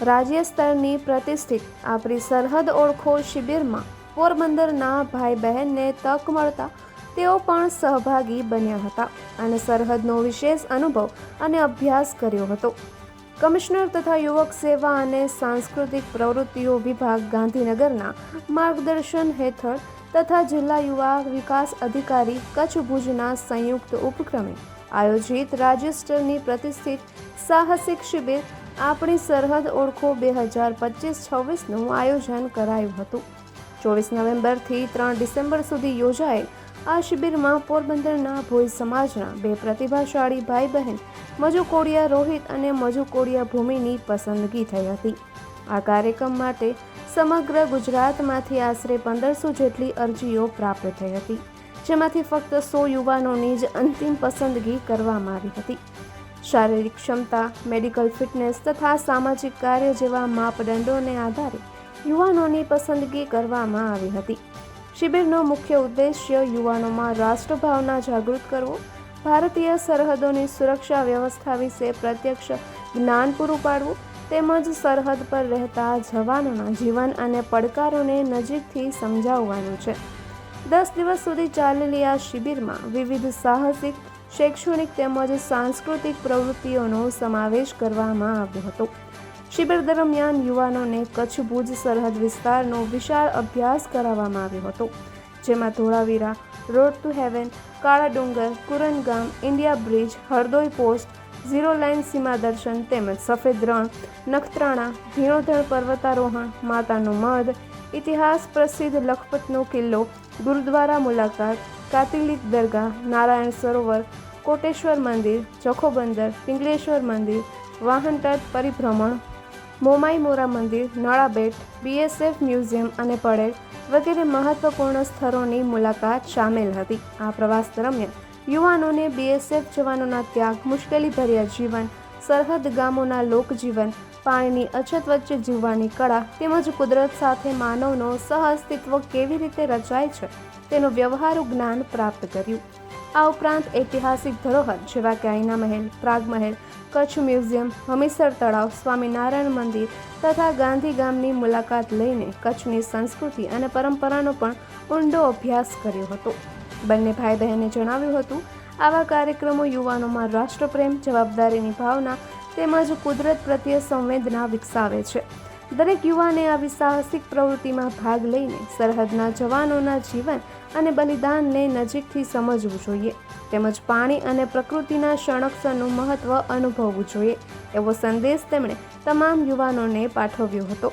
રાજ્ય સ્તરની પ્રતિષ્ઠિત આપણી સરહદ ઓળખો શિબિરમાં પોરબંદરના ભાઈ બહેનને તક મળતા તેઓ પણ સહભાગી બન્યા હતા અને સરહદનો વિશેષ અનુભવ અને અભ્યાસ કર્યો હતો. કમિશનર તથા યુવક સેવા અને સાંસ્કૃતિક પ્રવૃત્તિઓ વિભાગ ગાંધીનગરના માર્ગદર્શન હેઠળ તથા જિલ્લા યુવા વિકાસ અધિકારી કચ્છ ભુજના સંયુક્ત ઉપક્રમે આયોજિત રાજ્ય સ્તરની પ્રતિષ્ઠિત સાહસિક શિબિર આપણી સરહદ ઓળખો બે હજાર પચીસ છવ્વીસનું આયોજન કરાયું હતું. ચોવીસ નવેમ્બરથી ત્રણ ડિસેમ્બર સુધી યોજાયેલ આ શિબિરમાં પોરબંદરના ભોઈ સમાજના બે પ્રતિભાશાળી ભાઈ બહેન મજુ કોડિયા રોહિત અને મજુ કોડિયા ભૂમિની પસંદગી થઈ હતી. આ કાર્યક્રમ માટે સમગ્ર ગુજરાતમાંથી આશરે પંદરસો જેટલી અરજીઓ પ્રાપ્ત થઈ હતી, જેમાંથી ફક્ત સો યુવાનોની જ અંતિમ પસંદગી કરવામાં આવી હતી. શારીરિક ક્ષમતા મેડિકલ ફિટનેસ તથા સામાજિક કાર્ય જેવા માપદંડોને આધારે યુવાનોની પસંદગી કરવામાં આવી હતી. શિબિરનો મુખ્ય ઉદ્દેશ્ય યુવાનોમાં રાષ્ટ્રભાવના જાગૃત કરવો, ભારતીય સરહદોની સુરક્ષા વ્યવસ્થા વિશે પ્રત્યક્ષ જ્ઞાન પૂરું પાડવું તેમજ સરહદ પર રહેતા જવાનોના જીવન અને પડકારોને નજીકથી સમજાવવાનું છે. દસ દિવસ સુધી ચાલેલી આ શિબિરમાં વિવિધ સાહસિક શૈક્ષણિક તેમજ સાંસ્કૃતિક પ્રવૃત્તિઓનો સમાવેશ કરવામાં આવ્યો હતો. શિબિર દરમિયાન યુવાનોને કચ્છ ભુજ સરહદ વિસ્તારનો વિશાળ અભ્યાસ કરાવવામાં આવ્યો હતો. જેમાં ધોળાવીરા રોડ ટુ હેવન કાળા ડુંગર કુરનગામ India bridge Hardoi post zero line સીમા દર્શન તેમજ સફેદ રણ નખત્રાણા ધીણોધર પર્વતારોહણ માતાનો મધ ઇતિહાસ પ્રસિદ્ધ લખપતનો કિલ્લો ગુરુદ્વારા મુલાકાત કાતિલિક દરગાહ, નારાયણ સરોવર, કોટેશ્વર મંદિર જખોબંદર પિંગલેશ્વર મંદિર વાહનતટ પરિભ્રમણ, મોમાઈ મોરા મંદિર, નળાબેટ બીએસએફ મ્યુઝિયમ અને પડેલ વગેરે મહત્વપૂર્ણ સ્થળોની મુલાકાત સામેલ હતી. આ પ્રવાસ દરમિયાન યુવાનોને બીએસએફ જવાનોના ત્યાગ મુશ્કેલી ભર્યા જીવન, સરહદ ગામોના લોકજીવન પાણીની અછત વચ્ચે જીવવાની કળા તેમજ કુદરત સાથે માનવનો સહઅસ્તિત્વ કેવી રીતે રચાય છે તેનું વ્યવહારુ જ્ઞાન પ્રાપ્ત કર્યું. આ ઉપરાંત ઐતિહાસિક ધરોહર જેવા કે આઈના મહેલ, પ્રાગ મહેલ, કચ્છ મ્યુઝિયમ, હમીસર તળાવ, સ્વામિનારાયણ મંદિર તથા ગાંધી ગામની મુલાકાત લઈને કચ્છની સંસ્કૃતિ અને પરંપરાનો પણ ઊંડો અભ્યાસ કર્યો હતો. બંને ભાઈ બહેને જણાવ્યું હતું, આવા કાર્યક્રમો યુવાનોમાં રાષ્ટ્રપ્રેમ, જવાબદારીની ભાવના તેમજ કુદરત પ્રત્યે સંવેદના વિકસાવે છે. દરેક યુવાને આવી સાહસિક પ્રવૃત્તિમાં ભાગ લઈને સરહદના જવાનોના જીવન અને બલિદાનને નજીકથી સમજવું જોઈએ. તેમજ પાણી અને પ્રકૃતિના સંરક્ષણનું મહત્વ અનુભવવું જોઈએ, એવો સંદેશ તેમણે તમામ યુવાનોને પાઠવ્યો હતો.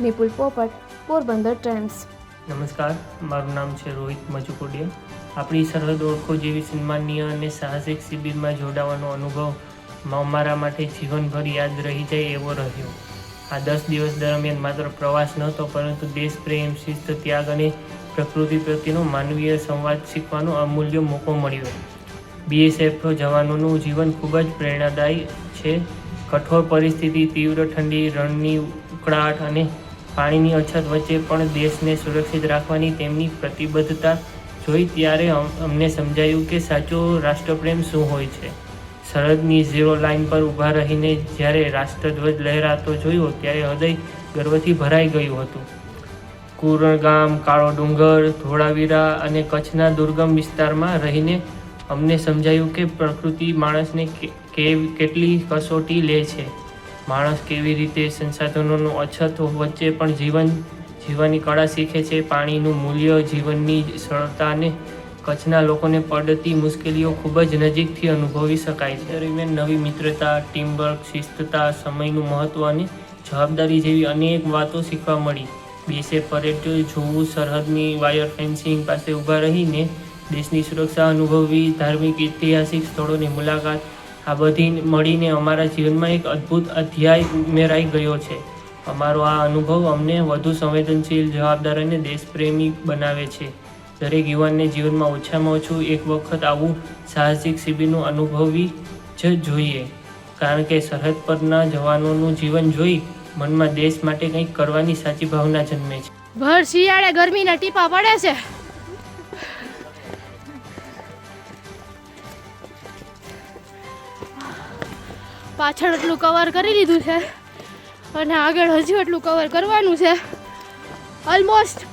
નિપુલ પોપટ, પોરબંદર ટાઈમ્સ નમસ્કાર, મારું નામ છે રોહિત મજુકોડિયા. આપણી સરહદ ઓળખો જેવી સન્માનીય અને સાહસિક શિબિરમાં જોડાવાનો અનુભવ અમારા માટે જીવનભર યાદ રહી જાય એવો રહ્યો. આ દસ દિવસ દરમિયાન માત્ર પ્રવાસ નહોતો, પરંતુ દેશ પ્રેમ, શિસ્ત, ત્યાગ અને પ્રકૃતિ પ્રત્યેનો માનવીય સંવાદ શીખવાનો અમૂલ્ય મોકો મળ્યો. બીએસએફ જવાનોનું જીવન ખૂબ જ પ્રેરણાદાયી છે. કઠોર પરિસ્થિતિ, તીવ્ર ઠંડી, રણની ઉકળાટ અને પાણીની અછત વચ્ચે પણ દેશને સુરક્ષિત રાખવાની તેમની પ્રતિબદ્ધતા જોઈ ત્યારે અમને સમજાયું કે સાચો રાષ્ટ્રપ્રેમ શું હોય છે. સરહદની ઝીરો લાઇન પર ઊભા રહીને જ્યારે રાષ્ટ્રધ્વજ લહેરાતો જોયો ત્યારે હૃદય ગર્વથી ભરાઈ ગયું હતું. કુરણગામ, કાળો ડુંગર, ધોળાવીરા અને કચ્છના દુર્ગમ વિસ્તારમાં રહીને અમને સમજાયું કે પ્રકૃતિ માણસને કેટલી કસોટી લે છે. માણસ કેવી રીતે સંસાધનોનો અછત વચ્ચે પણ જીવન, જીવવાની કળા શીખે છે, પાણીનું મૂલ્ય, જીવનની સરળતા અને કચ્છના લોકોને પડતી મુશ્કેલીઓ ખૂબ જ નજીકથી અનુભવી શકાય છે. દરમિયાન નવી મિત્રતા, ટીમવર્ક, શિસ્તતા, સમયનું મહત્ત્વ અને જવાબદારી જેવી અનેક વાતો શીખવા મળી. બેસે પરેડ જોવું, સરહદની વાયર ફેન્સિંગ પાસે ઊભા રહીને દેશની સુરક્ષા અનુભવવી, ધાર્મિક, ઐતિહાસિક સ્થળોની મુલાકાત, આ બધી મળીને અમારા જીવનમાં એક અદ્ભુત અધ્યાય ઉમેરાઈ ગયો છે. અમારો આ અનુભવ અમને વધુ સંવેદનશીલ જવાબદાર અને દેશપ્રેમી બનાવે છે. દરેક યુવાનને જીવનમાં ઓછામાં ઓછું એક વખત આવું સાહસિક શિબિરનું અનુભવવી જ જોઈએ. કારણ કે સરહદ પરના જવાનોનું જીવન જોઈ મનમાં દેશ માટે કંઈક કરવાની સાચી ભાવના જન્મે છે. ભર શિયાળે ગરમીના ટીપા પડે છે. પાછળ એટલું કવર કરી લીધું છે. અને આગળ હજુ એટલું કવર કરવાનું છે. ઓલમોસ્ટ